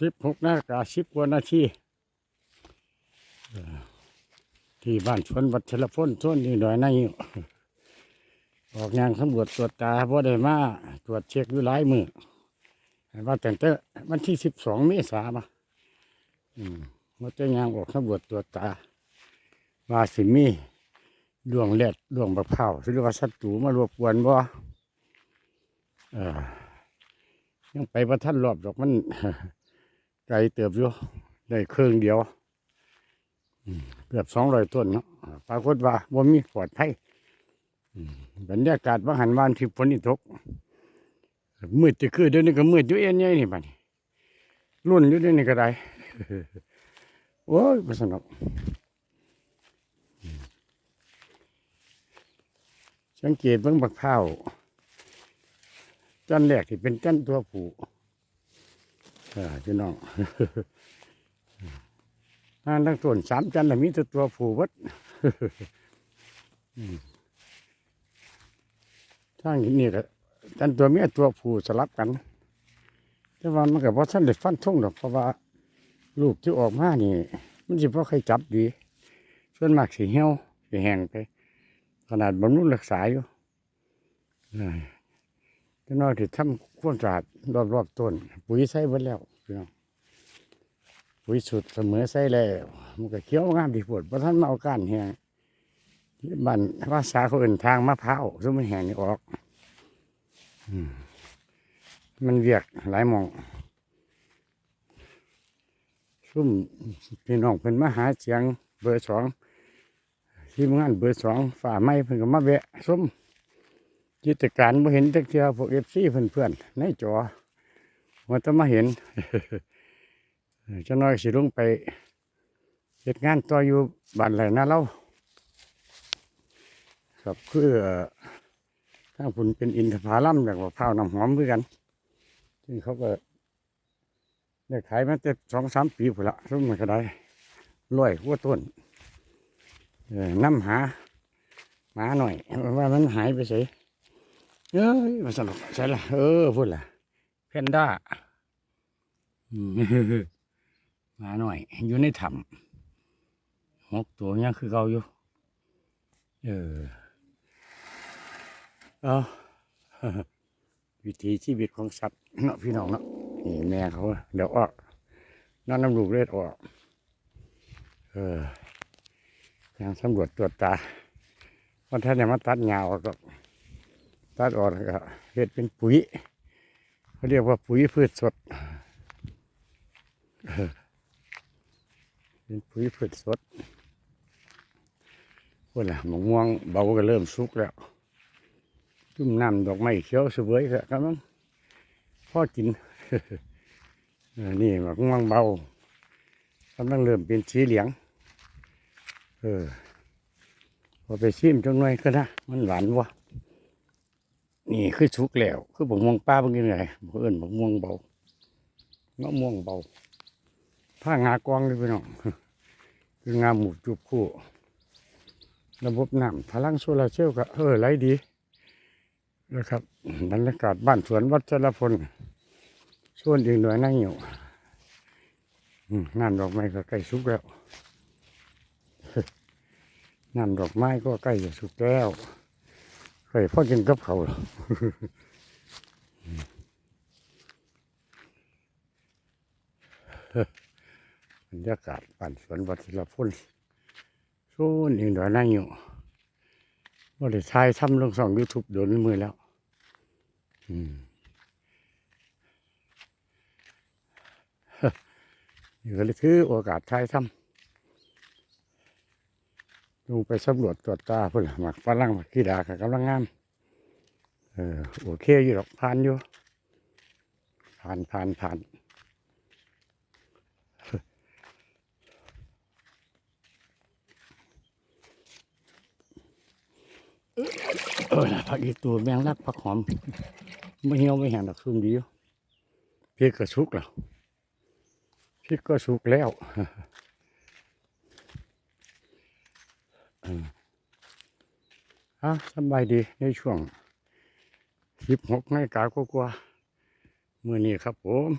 สิบหกนาฬิกาสิบกว่านาทีที่บ้านชวนวัดชลพลชวนนี่หน่อยในอยู่ออกงานสำรวจตรวจตาพราะได้มาตรวจเช็คอยู่หลายมือว่าแต่งแต่วันที่สิบสองเมษามาอืมว่าจะงานออกสำรวจตรวจตาว่าสิมีดวงแรดดวงบะเผาหรือว่าศัตรูมารบกวนบ่เออ ยังไปประทันรอบดอกมันไกลเติบอยู่ได้เครื่องเดียวเกือบสองร้อยต้นเนาะปรากฏว่าบ่มีปลอดภัยบรรยากาศว่าหันวานที่ฝนตกมืดจะคือเดี๋ยวนี้ก็มืดอยู่เอ็นใหญ่นี่บัดนี้รุ่นอยู่เดี๋ยวนี้ก็ได้โอ้ยบ่สนกสังเกตเบิ่งบักพร้าว จันแรกที่เป็นจันตัวผู้เออพี่น้องนั่นทั้งต้นสามจันน่มีแต่ตัวผู้วัดอืมทางนี้ก็จันตัวเมียตัวผู้สลับกัน แต่ว่ามันก็บ่ทันได้ฟันทุ่งดอกเพราะว่าลูกที่ออกมานี่ มันสิบ่ใครจับดีส่วนมากสิเหี่ยวสิแห้งไป ขนาดบำรุงรักษาอยู่ ก็น้อยที่ทำความสะอาดรอบๆต้น ปุ๋ยใส่หมดแล้วพี่น้องปุ๋ยสุดเสมอใส่แล้วมันก็เขียวงามดีปวดเพราะท่านมาเอาก้านแห้งบ้านภาษาเขาอื่นทางมะพร้าวซึ่งมันแห้งนี่ออกมันเวียกหลายมองซุ่มพี่น้องเพิ่นมาหาเสียงเบอร์สองทีมงานเบอร์สองฝ่าไม้เพิ่นก็มาแวะส้ม กิจการบ่เห็นจักเทื่พวกเอฟซีเพื่อนๆในจอว่าจะมาเห็นจะน้อยสิลงไปเฮ็ดงานต่ออยู่บ้านไหลนาเราครับคือเอ่อทางพุ่นเป็นอินทผลัมจากมะพร้าวน้ำหอมคือกันซึ่งเขาก็ได้ขายมาแต่สองสามปีพุ่นละซึ่งมันก็ได้ร้อยกว่าต้นน้ำหาหมาหน่อยว่ามันหายไปเสีย เอ้ยมาสนุกใช่ละเออพูดละเพนด้าอืมหมาหน่อย อยู่ในถ้ำหกตัวยังคือเก่าอยู่ เออเอาวิถีชีวิตของสัตว์เนาะพี่น้องเนาะนี่แม่เขาเดี๋ยวออกน้ำน้ำลูกเลือดออก เออยังสำรวจตรวจตาวันท่านจะมาตัดหญ้าออกก็ ตัดออกแล้วก็เฮ็ดเป็นปุ๋ยเขาเรียกว่าปุ๋ยพืชสดเป็นปุ๋ยพืชสดพวกน่ะมะม่วงเบาก็เริ่มสุกแล้วจุ่มน้ำดอกไม้เขียวสวยก็กำลังพ่อกินนี่มะม่วงเบากำลังเริ่มเป็นสีเหลืองเออพอไปชิมจังหน่อยก็นะมันหวานวะ นี่คือสุกแล้วคือบักม่วงป้าเพิ่งกินไงบักเอิญบักม่วงเบามะม่วงเบาผ้างากองเลยพี่น้องคืองาหมูจุบคู่ระบบน้ำพลังโซลาเซลล์ก็เออไหลดีนะครับบรรยากาศบ้านสวนวัชรพลส่วนอีกหน่วยนั่งอยู่อืมน้ำดอกไม้ก็ใกล้สุกแล้วน้ำดอกไม้ก็ใกล้จะสุกแล้ว เคยพ่อกินกับเขาเหรอบรรยากาศป่นสวนวัดศิลพุ่นสู้นี่ดอยนั่งอยู่ว่าได้ทายทำลงสองยูทูบโดนมือแล้ว อืมนี่ก็เลยถือโอกาสทายทำ ลงไปสำรวจตรวจตาเพื่อนหมักฝรั่งหมักกีดากับกำลังงามเออโอเคอยู่หรอกผ่านอยู่ผ่านผ่านผ่านเออนะผักอีตัวแมงลักผักหอมไม่เหี่ยวไม่แห้งดอกซุ่มดีอยู่พริกก็สุกแล้วพริกก็สุกแล้ว ฮะสบายดีในช่วงสิบหกนาฬิกากว่าๆมื่อนี้ครับผม